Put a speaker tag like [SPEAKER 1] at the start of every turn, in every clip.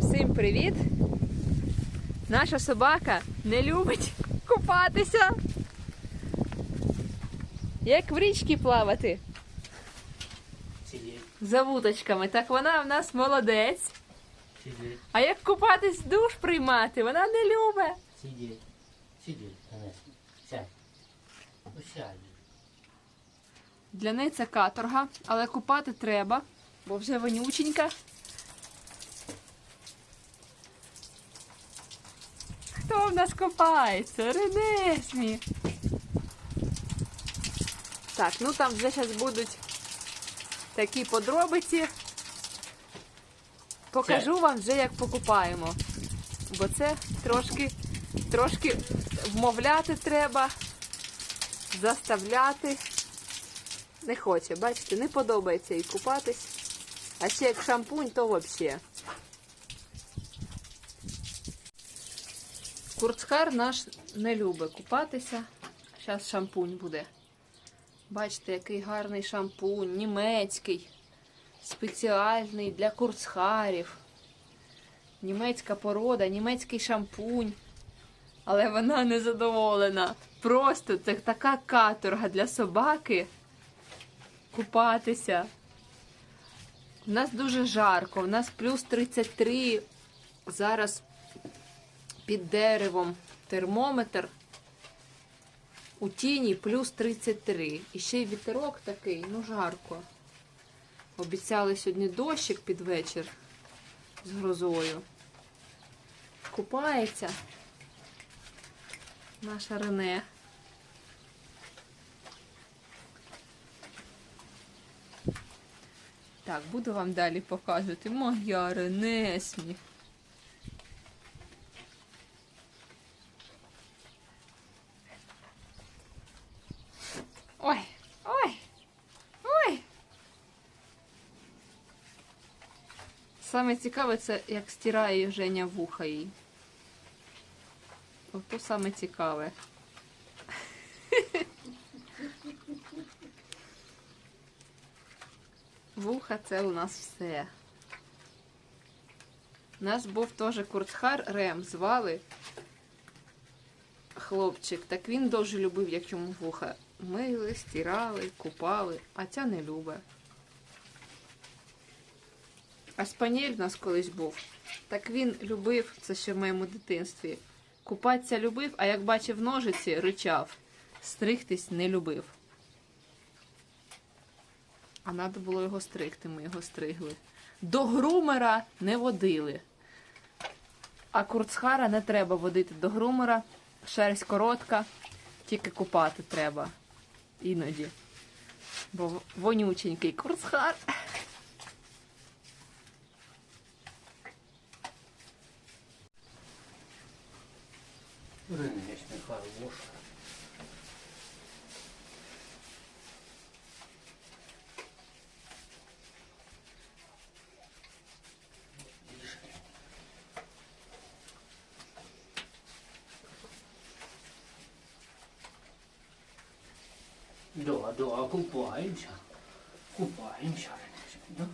[SPEAKER 1] Всім привіт! Наша собака не любить купатися. Як в річці плавати за вудочками, так вона в нас молодець. А як купатись душ приймати, вона не любить.
[SPEAKER 2] сидеть, Анес. Сядь. Ну сядь.
[SPEAKER 1] Для неї це каторга, але купати треба, бо вже вонюченька. Хто в нас копається? Ренесмі. Так, ну там вже зараз будуть такі подробиці. Покажу вам вже, як покупаємо. Бо це трошки, трошки вмовляти треба, заставляти. Не хоче, бачите, не подобається їй купатись. А ще як шампунь, то взагалі. Курцхар наш не любить купатися. Зараз шампунь буде. Бачите, який гарний шампунь, німецький, спеціальний для курцхарів. Німецька порода, німецький шампунь. Але вона не задоволена. Просто це така каторга для собаки купатися. У нас дуже жарко, у нас плюс 33. Зараз під деревом термометр. У тіні плюс 33. І ще й вітерок такий, ну жарко. Обіцяли сьогодні дощик під вечір з грозою. Купається наша Рене. Так, буду вам далі показувати. Моя Ренесмі. Ой, ой, ой. Саме цікаве це, як стирає Женя вуха їй. Ото саме цікаве. Вуха це у нас все. У нас був теж курцхар Рем, звали хлопчик. Так він дуже любив, як йому вуха. Мили, стирали, купали, а ця не любить. А спанель в нас колись був. Так він любив, це ще в моєму дитинстві. Купатися любив, а як бачив ножиці, ричав. Стригтись не любив. А треба було його стригти, ми його стригли. До грумера не водили. А курцхара не треба водити до грумера. Шерсть коротка, тільки купати треба. Іноді. Бо вонюченький курцхар.
[SPEAKER 2] Рыночный хорош. Да, купаемся. Купаемся, да?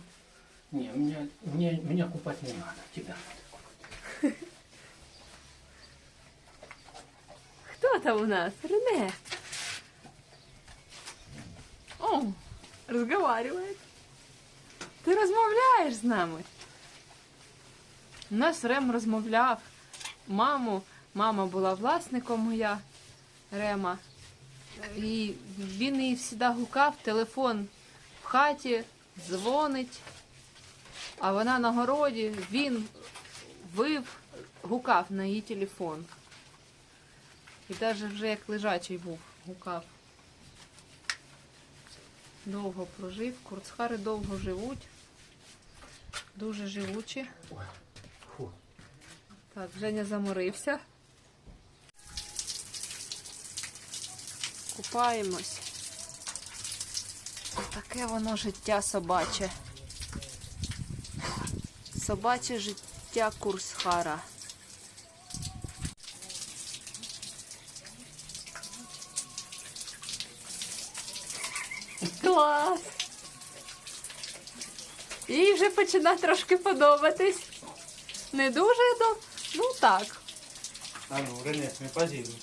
[SPEAKER 2] Не, меня, мне, меня купать не надо, тебя надо купать.
[SPEAKER 1] Хто там у нас? Рене. О, розговаривает. Ти розмовляєш з нами. У нас Рем розмовляв. Маму, мама була власником моя Рема. І він її завжди гукав, телефон в хаті, дзвонить. А вона на городі, він вив, гукав на її телефон. І навіть вже як лежачий був, гукав. Довго прожив. Курцхари довго живуть. Дуже живучі. Так, Женя заморився. Купаємось. Таке воно життя собаче. Собаче життя Курсхара. Клас! Їй вже починає трошки подобатись. Не дуже до. Ну так.
[SPEAKER 2] А ну, Рене, не позируй.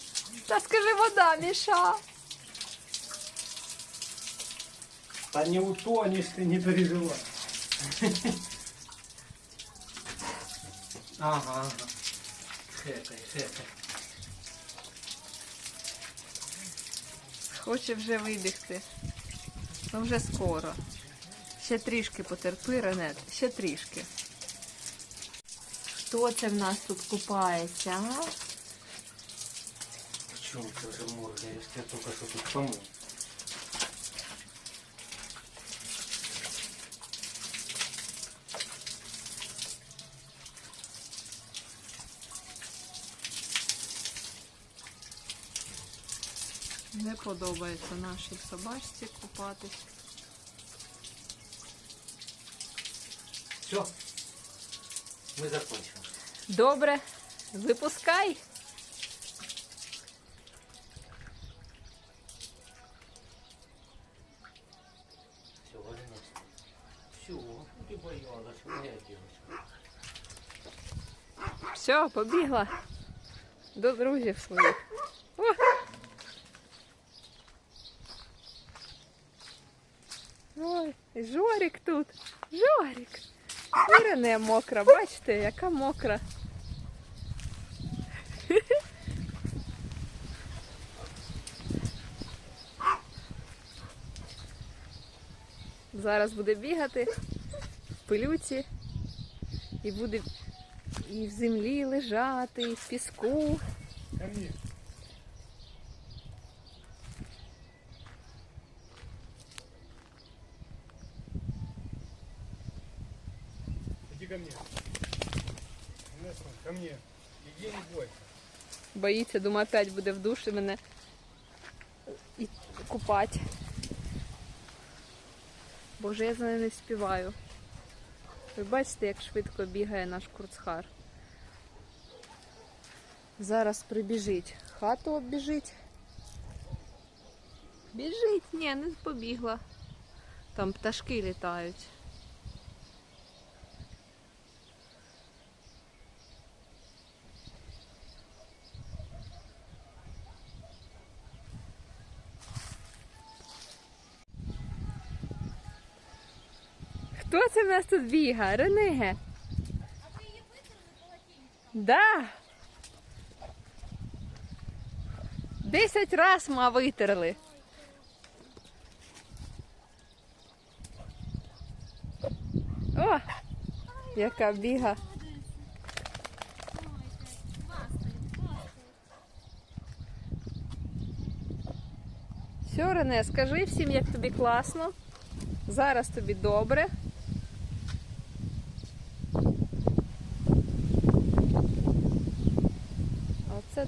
[SPEAKER 1] Та скажи, вода міша.
[SPEAKER 2] Та не утонешь ты, не переживай. Ага, ага. Хекай, хекай.
[SPEAKER 1] Хоче вже вибігти. Ну вже скоро. Ще трішки потерпи, Ренет, ще трішки. Хто це в нас тут купається, а?
[SPEAKER 2] Почему ты уже моргаешь? Я только что тут помыл.
[SPEAKER 1] Подобається нашій собачці купатись.
[SPEAKER 2] Все. Мы закончили.
[SPEAKER 1] Добре, випускай.
[SPEAKER 2] Все, Рене. Все, ты боялась, моя девочка.
[SPEAKER 1] Все, побігла до друзів своїх. О! Жорик тут. Жорик. Іра не мокра, бачите, яка мокра. Зараз буде бігати в пилюці і буде і в землі лежати, і в піску.
[SPEAKER 2] Ко мне.
[SPEAKER 3] Ко мне. Иди, не бойся.
[SPEAKER 1] Боїться, думаю, опять буде в душі мене і купати. Боже, я за нею не співаю. Ви бачите, як швидко бігає наш курцхар. Зараз прибіжить. Хату оббіжить. Біжить, ні, не побігла. Там пташки літають. Хто це в нас тут бігає? Рениге? Да. Десять раз ма витерли. О, яка біга. Все, Рене, скажи всім, як тобі класно. Зараз тобі добре.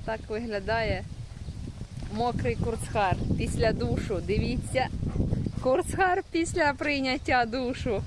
[SPEAKER 1] Так виглядає мокрий курцхар після душу. Дивіться, курцхар після прийняття душу.